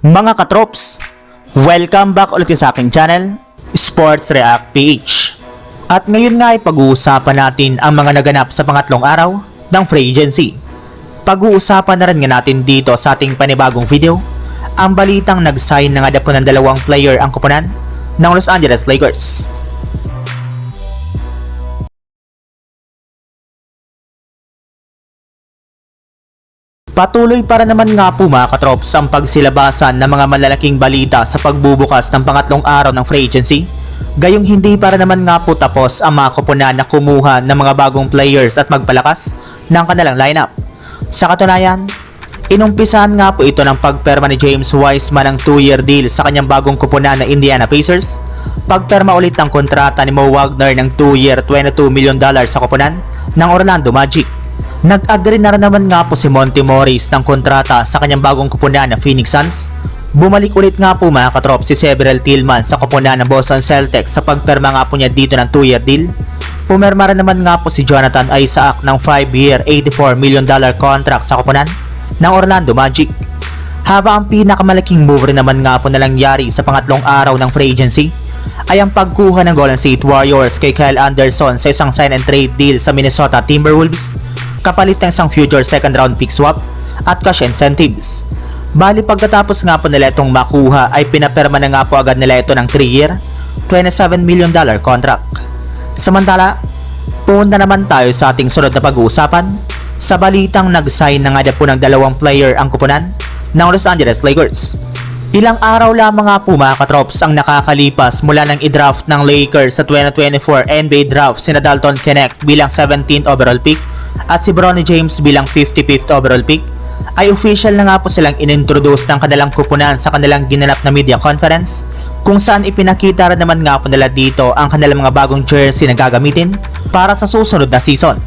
Mga katrops, welcome back ulit sa aking channel, Sports React PH. At ngayon nga ay pag-uusapan natin ang mga naganap sa pangatlong araw ng free agency. Pag-uusapan na rin nga natin dito sa ating panibagong video, ang balitang nag-sign na nga na po ng dalawang player ang kupunan ng Los Angeles Lakers. Patuloy para naman nga po mga katrops ang pagsilabasan ng mga malalaking balita sa pagbubukas ng pangatlong araw ng free agency. Gayong hindi para naman nga po tapos ang mga koponan na kumuha ng mga bagong players at magpalakas ng kanilang lineup. Sa katunayan, inumpisahan nga po ito ng pagperma ni James Wiseman ng 2-year deal sa kanyang bagong koponan na Indiana Pacers. Pagperma ulit ng kontrata ni Mo Wagner ng 2-year $22 million sa koponan ng Orlando Magic. Nag-agree na rin naman nga po si Monty Morris ng kontrata sa kanyang bagong kupunan na Phoenix Suns. Bumalik ulit nga po mga katrop si Several Tillman sa kupunan ng Boston Celtics sa pagperma nga po niya dito ng 2-year deal. Pumerma rin naman nga po si Jonathan Isaac ng 5-year $84 million contract sa kupunan ng Orlando Magic. Habang ang pinakamalaking move rin naman nga po na nangyari sa pangatlong araw ng free agency ay ang pagkuha ng Golden State Warriors kay Kyle Anderson sa isang sign and trade deal sa Minnesota Timberwolves kapalit ng isang future second round pick swap at cash incentives. Bali pagkatapos nga po nila itong makuha ay pinaperma na nga po agad nila ito ng 3 year, $27 million dollar contract. Samantala, punta naman tayo sa ating sunod na pag-uusapan sa balitang nag-sign na nga po ng dalawang player ang kupunan ng Los Angeles Lakers. Ilang araw lamang nga po mga katrops ang nakakalipas mula ng i-draft ng Lakers sa 2024 NBA draft sina Dalton Knecht bilang 17th overall pick at si Bronny James bilang 55th overall pick ay official na nga po silang inintroduce ng kanilang kupunan sa kanilang ginanap na media conference kung saan ipinakita rin naman nga po nila dito ang kanilang mga bagong jersey na gagamitin para sa susunod na season.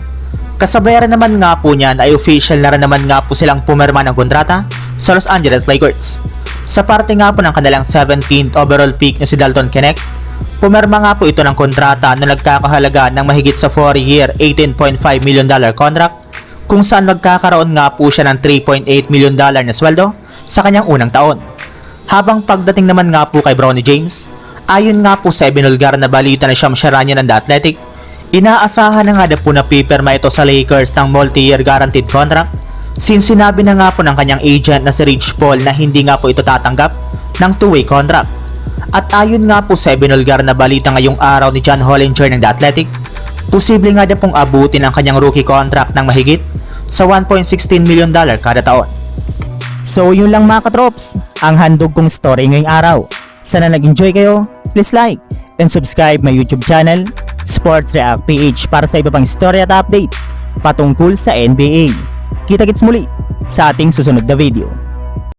Kasabayan naman nga po niyan ay official na rin naman nga po silang pumirma ng kontrata sa Los Angeles Lakers. Sa parte nga po ng kanilang 17th overall pick na si Dalton Knecht, pumirma nga po ito ng kontrata na nagkakahalaga ng mahigit sa 4-year $18.5 million dollar contract kung saan magkakaroon nga po siya ng 3.8 million dollar na sweldo sa kanyang unang taon. Habang pagdating naman nga po kay Bronny James, ayon nga po sa ibinulgar na balita na siyam siya ng The Athletic, inaasahan na nga na po na pipirma ito sa Lakers ng multi-year guaranteed contract since sinabi na nga po ng kanyang agent na si Rich Paul na hindi nga po ito tatanggap ng two-way contract. At ayon nga po sa ibinulgar na balita ngayong araw ni John Hollinger ng The Athletic, posible nga na pong abutin ang kanyang rookie contract ng mahigit sa 1.16 million dollar kada taon. So yun lang mga katrops, ang handog kong story ngayong araw. Sana nag-enjoy kayo, please like and subscribe my YouTube channel, Sports React PH para sa iba pang story at update patungkol sa NBA. Kita-kits muli sa ating susunod na video.